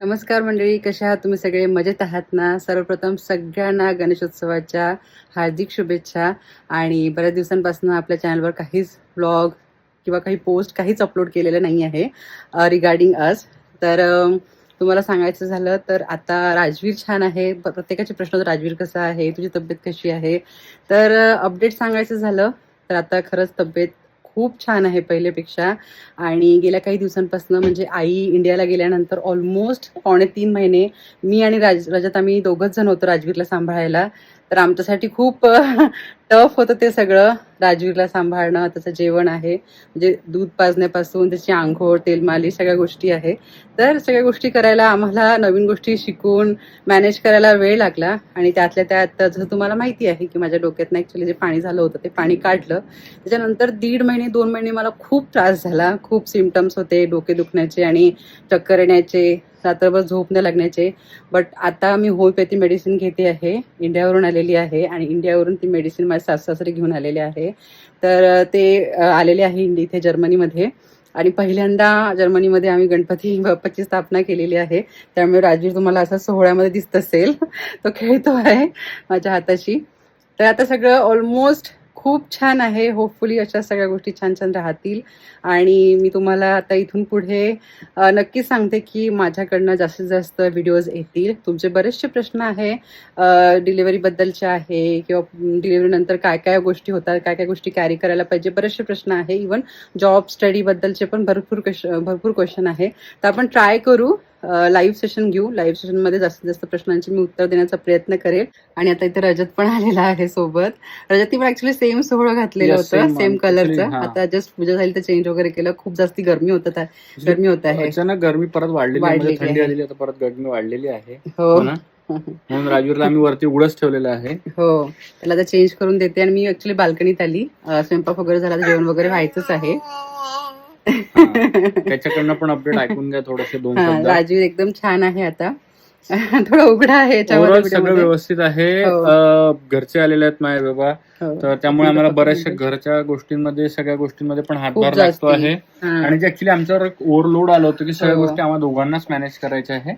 नमस्कार मंडळी कशा आहात तुम्ही? सगळे मजेत आहात ना? सर्वप्रथम सगळ्यांना गणेशोत्सवाच्या हार्दिक शुभेच्छा आणि बऱ्याच दिवसांपासून आपल्या चॅनलवर काहीच ब्लॉग किंवा काही पोस्ट काहीच अपलोड केलेलं नाही आहे रिगार्डिंग अस तर तुम्हाला सांगायचं झालं तर आता राजवीर छान आहे. प्रत्येकाचे प्रश्न होते, राजवीर कसा आहे? तुझी तब्येत कशी आहे? तर अपडेट सांगायचं झालं तर आता खरंच तब्येत खूप छान आहे पहिल्यापेक्षा आणि गेल्या काही दिवसांपासून म्हणजे आई इंडियाला गेल्यानंतर ऑलमोस्ट पावणे तीन महिने मी आणि राज रजत आम्ही दोघंच जण होतो राजवीरला सांभाळायला. तर आमच्यासाठी खूप टफ होतं ते सगळं. राजवीरला सांभाळणं त्याचं जेवण आहे. म्हणजे दूध पाजण्यापासून त्याची आंघोळ तेल सगळ्या गोष्टी आहे. तर सगळ्या गोष्टी करायला आम्हाला नवीन गोष्टी शिकून मॅनेज करायला वेळ लागला. आणि त्यातल्या त्यात जसं तुम्हाला माहिती आहे की माझ्या डोक्यातनं ॲक्च्युली जे पाणी झालं होतं ते पाणी काढलं. त्याच्यानंतर दीड महिने दोन महिने मला खूप त्रास झाला. खूप सिमटम्स होते डोके दुखण्याचे आणि चक्कर येण्याचे. रात्रभर झोप न लागण्याचे. बट आता मी होमिओपॅथी मेडिसिन घेते आहे. इंडियावरून आलेली आहे आणि इंडियावरून ती मेडिसिन माझे सासू घेऊन आलेले आहे. तर ते आलेले आहे इंडिया इथे जर्मनीमध्ये. आणि पहिल्यांदा जर्मनीमध्ये आम्ही गणपती बाप्पाची स्थापना केलेली आहे. त्यामुळे राजवीर तुम्हाला असा सोहळ्यामध्ये दिसत असेल. तो खेळतो आहे माझ्या हाताशी. तर आता सगळं ऑलमोस्ट खूप छान आहे. होपफुली अशा सगळ्या गोष्टी छान छान राहतील. आणि मी तुम्हाला आता इथून पुढे नक्की नक्कीच सांगते की माझ्याकडनं जास्तीत जास्त व्हिडिओज येतील. तुमचे बरेचसे प्रश्न आहे डिलिव्हरीबद्दलचे आहे किंवा डिलिव्हरी नंतर काय काय गोष्टी होतात काय काय गोष्टी कॅरी करायला पाहिजे बरेचसे प्रश्न आहे. इवन जॉब स्टडीबद्दलचे पण भरपूर क्वेश्चन भरपूर क्वेश्चन आहे. तर आपण ट्राय करू. लाईव्ह सेशन घेऊ. लाईव्ह सेशनमध्ये जास्तीत जास्त प्रश्नांची मी उत्तर देण्याचा प्रयत्न करेल. आणि आता इथे रजत पण आलेला आहे सोबत. रजत पण ऍक्च्युली सेम सोहळं घातलेलं होतं. सेम कलरचं. आता जस्ट पूजा झाली तर चेंज वगैरे केलं. खूप जास्ती गरमी होत आहे गरमी होत आहे. अचानक गरमी परत वाढलेली. म्हणजे थंडी. आलेली आता परत गरमी वाढलेली आहे. हो. हो ना? म्हणून राजवीरला आम्ही वरती उघडच ठेवलेलं आहे. हो. त्याला आता चेंज करून देते आणि मी ऍक्च्युली बाल्कनीत आली. स्वयंपाक वगैरे झाला जेवण वगैरे व्हायचंच आहे. त्याच्याकडनं पण अपडेट ऐकून घ्या थोडेसे दोन शब्द राजवीर एकदम छान आहे आता थोडा उघडा आहे याच्यामध्ये सगळं व्हिडिओमध्ये. व्यवस्थित आहे हो. अं, घरचे आलेले आहेत माझे बाबा हो. तर त्यामुळे आम्हाला बऱ्याचशा म्हणजे. घरच्या गोष्टींमध्ये सगळ्या गोष्टींमध्ये पण खूप हातभार जास्ती. लागतो आहे हा. आणि जे ऍक्च्युली आमच्यावर ओव्हरलोड आलं होतं की सगळ्या हो. गोष्टी आम्हाला दोघांनाच मॅनेज करायच्या आहे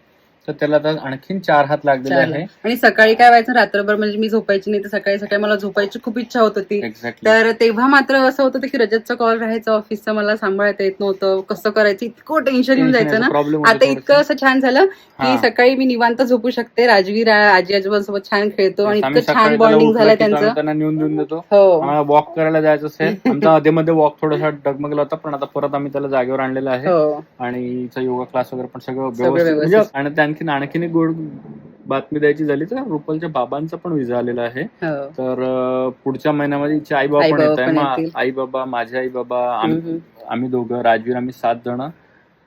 तर त्याला आता आणखीन चार हात लागलेले. आहे. आणि सकाळी काय व्हायचं रात्रभर म्हणजे मी झोपायची नाही तर सकाळी सकाळी मला झोपायची खूप इच्छा होत होती. तर तेव्हा मात्र असं होतं की रजतचा कॉल राहायचा ऑफिसचा मला सांभाळता येत नव्हतं. कसं करायचं इतकं टेन्शन येऊन जायचं ना. प्रॉब्लेम आता इतकं असं छान झालं की हा. सकाळी मी निवांत झोपू शकते. राजवीर आजी आजोबांसोबत छान खेळतो आणि इतकं छान बॉन्डिंग झालं त्यांचं. त्यांना नेऊन देऊन देतो. हो. आम्हाला वॉक करायला जायचं असेल. आमचा मध्ये वॉक थोडासा डगमगला होता पण आता परत आम्ही त्याला जागेवर आणलेलं आहे. हो. आणि योगा क्लास वगैरे पण सगळं व्यवस्थित. व्यवस्थित. म्हणजे आणि आणखीन आणखीन एक गोड बातमी द्यायची झाली तर रुपलच्या बाबांचा पण विजा आलेला आहे हो तर पुढच्या महिन्यामध्ये हिचे आई बाबा पण येत आहे. आई बाबा माझे आई बाबा. आम्ही दोघं राजवीर आम्ही सात जण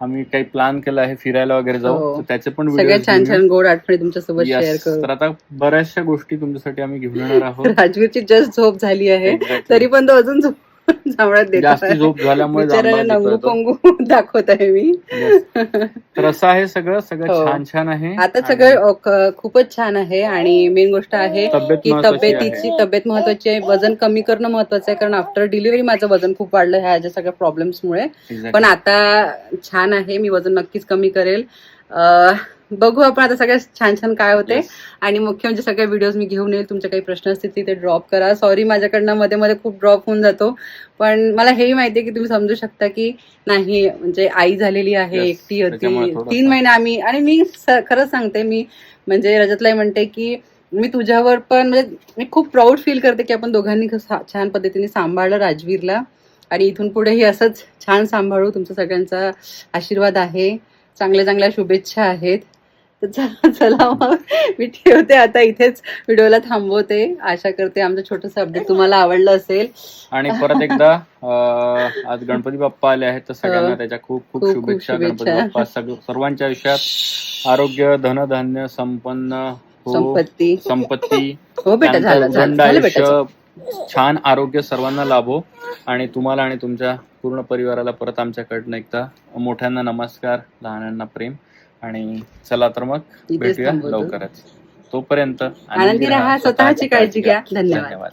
आम्ही काही प्लॅन केला आहे फिरायला वगैरे हो. जाऊ तर त्याचे पण छान छान गोड आठवणी तुमच्यासोबत. शेअर. करू तर आता बऱ्याचशा गोष्टी तुमच्यासाठी आम्ही घेऊन येणार आहोत राजवीरची जस्ट झोप झाली आहे. तरी पण तो अजून झोप जांभळात जास्ती. झोप झाल्यामुळे नंगू. पंगू दाखवत आहे मी Yes. तर असं आहे सगळं सगळं हो. छान छान आहे आता सगळं खूपच छान आहे आणि मेन गोष्ट आहे की तब्येतीची. तब्येत महत्वाची आहे वजन कमी करणं महत्वाचं आहे कारण आफ्टर डिलिव्हरी माझं वजन खूप वाढलं ह्या सगळ्या प्रॉब्लेम्समुळे. पण आता छान आहे मी वजन नक्कीच कमी करेल बघू आपण आता सगळ्या छान छान काय होते. आणि मुख्य म्हणजे सगळे व्हिडिओज मी घेऊन येईल. तुमचे काही प्रश्न असतील ते ड्रॉप करा. सॉरी माझ्याकडनं मध्ये मध्ये खूप ड्रॉप होऊन जातो. पण मला हेही माहिती आहे की तुम्ही समजू शकता की नाही म्हणजे आई झालेली आहे. एकटी होती. तीन महिने आम्ही आणि मी खरंच सांगते मी म्हणजे रजतलाही म्हणते की मी तुझ्यावर पण म्हणजे मी खूप प्राऊड फील करते की आपण दोघांनी छान पद्धतीने सांभाळलं राजवीरला. आणि इथून पुढेही असंच छान सांभाळू. तुमचा सगळ्यांचा आशीर्वाद आहे. चांगल्या चांगल्या शुभेच्छा आहेत. तर चला चला मग मी ठेवते. आता इथेच व्हिडिओला थांबवते. आशा करते आमचं छोटंसं अपडेट तुम्हाला आवडलं असेल. आणि परत एकदा आज गणपती बाप्पा आले आहेत तर सगळ्यांना हो. त्याच्या खूप खूप शुभेच्छा गणपती. बाप्पा सगळं सर्वांच्या आयुष्यात. आरोग्य धनधान्य संपन्न हो. संपत्ती. संपत्ती. हो बेटा झालं झालं छान आरोग्य सर्वांना लाभो आणि तुम्हाला आणि तुमच्या पूर्ण परिवाराला परत आमच्याकडनं एकदा मोठ्यांना नमस्कार लहानांना प्रेम आणि चला तर मग भेटूया. लवकरच. तोपर्यंत आनंदी राहा स्वतःची काळजी घ्या. धन्यवाद.